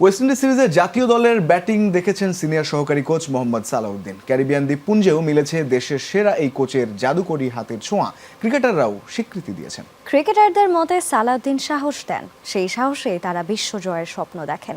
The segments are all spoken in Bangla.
ওয়েস্ট ইন্ডিজ সিরিজে জাতীয় দলের ব্যাটিং দেখেছেন সিনিয়র সহকারী কোচ মোহাম্মদ সালাউদ্দিন। ক্যারিবিয়ান দ্বীপপুঞ্জেও মিলেছে দেশের সেরা এই কোচের জাদুকরী হাতের ছোঁয়া। ক্রিকেটাররাও স্বীকৃতি দিয়েছেন। ক্রিকেটারদের মতে সালাউদ্দিন সাহস দেন। সেই সাহসে তারা বিশ্ব জয়ের স্বপ্ন দেখেন।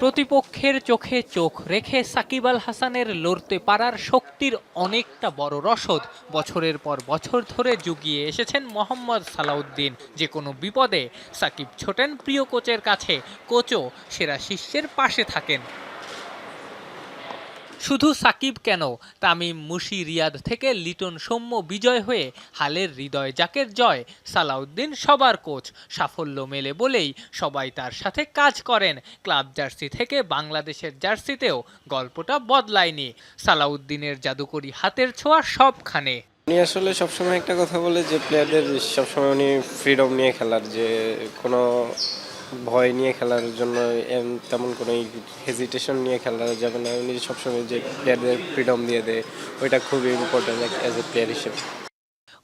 প্রতিপক্ষের চোখে চোখ রেখে সাকিব আল হাসানের লড়তে পারার শক্তির অনেকটা বড় রসদ বছরের পর বছর ধরে জুগিয়ে এসেছেন মোহাম্মদ সালাউদ্দিন। যে কোনো বিপদে সাকিব ছোটেন প্রিয় কোচের কাছে। কোচও সেরা শিষ্যের পাশে থাকেন। শুধু সাকিব কেন? তামিম, মুশি, রিয়াদ থেকে লিটন সৌম্য বিজয় হয়ে হালের হৃদয়, জাকের জয়, সালাউদ্দিন সবার কোচ। সাফল্য মেলে বলেই সবাই তার সাথে কাজ করেন। ক্লাব জার্সি থেকে বাংলাদেশের জার্সিতেও গল্পটা বদলায়নি। সালাউদ্দিনের জাদুকরি হাতের ছোঁয়া সবখানে। উনি আসলে সবসময় একটা কথা বলে যে প্লেয়ারদের সবসময় উনি ফ্রিডম নিয়ে খেলার যে কোনো ভয় নিয়ে খেলার জন্য তেমন কোনো হেজিটেশন নিয়ে খেলা যাবে না। উনি সবসময় যে প্লেয়ারদের ফ্রিডম দিয়ে দেয়, ওইটা খুবই ইম্পর্টেন্ট অ্যাজ এ প্লেয়ার হিসেবে।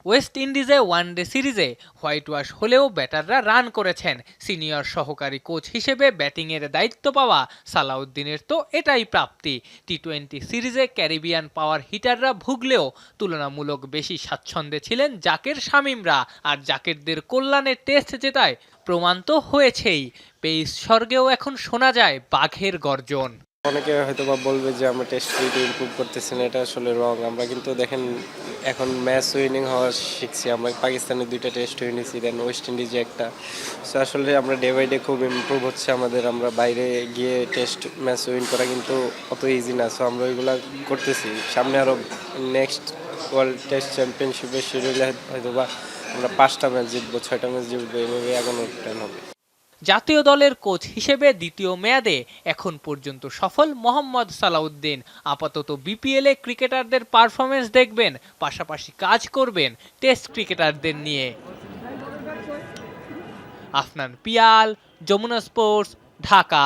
ওয়েস্ট ইন্ডিজে ওয়ানডে সিরিজে হোয়াইট ওয়াশ হলেও ব্যাটাররা রান করেছেন। সিনিয়র সহকারী কোচ হিসেবে ব্যাটিংয়ের দায়িত্ব পাওয়া সালাউদ্দিনের তো এটাই প্রাপ্তি। টি টোয়েন্টি সিরিজে ক্যারিবিয়ান পাওয়ার হিটাররা ভুগলেও তুলনামূলক বেশি স্বাচ্ছন্দ্যে ছিলেন জাকের শামিমরা। আর জাকেরদের কল্যাণে টেস্ট জেতায় প্রমাণ তো হয়েছেই। পেইস স্বর্গেও এখন শোনা যায় বাঘের গর্জন। অনেকে হয়তো বা বলবে যে আমরা টেস্ট ক্রিকেট ইমপ্রুভ করতেছি না, এটা আসলে রং আমরা কিন্তু দেখেন, এখন ম্যাচ উইনিং হওয়া শিখছি। আমরা পাকিস্তানের দুইটা টেস্ট উইনেছি দেন ওয়েস্ট ইন্ডিজে একটা। সো আসলে আমরা ডে বাই ডে খুব ইমপ্রুভ হচ্ছে আমাদের। আমরা বাইরে গিয়ে টেস্ট ম্যাচ উইন করা কিন্তু অত ইজি না। সো আমরা ওইগুলা করতেছি। সামনে আরও নেক্সট ওয়ার্ল্ড টেস্ট চ্যাম্পিয়নশিপের শিডিউলে হয়তো বা আমরা পাঁচটা ম্যাচ জিতবো, ছয়টা ম্যাচ জিতবো, এভাবে এগোনোর প্ল্যান হবে। জাতীয় দলের কোচ হিসেবে দ্বিতীয় মেয়াদে এখন পর্যন্ত সফল মোহাম্মদ সালাউদ্দিন। আপাতত বিপিএলে ক্রিকেটারদের পারফরমেন্স দেখবেন, পাশাপাশি কাজ করবেন টেস্ট ক্রিকেটারদের নিয়ে। আফনান পিয়াল, যমুনা স্পোর্টস ঢাকা।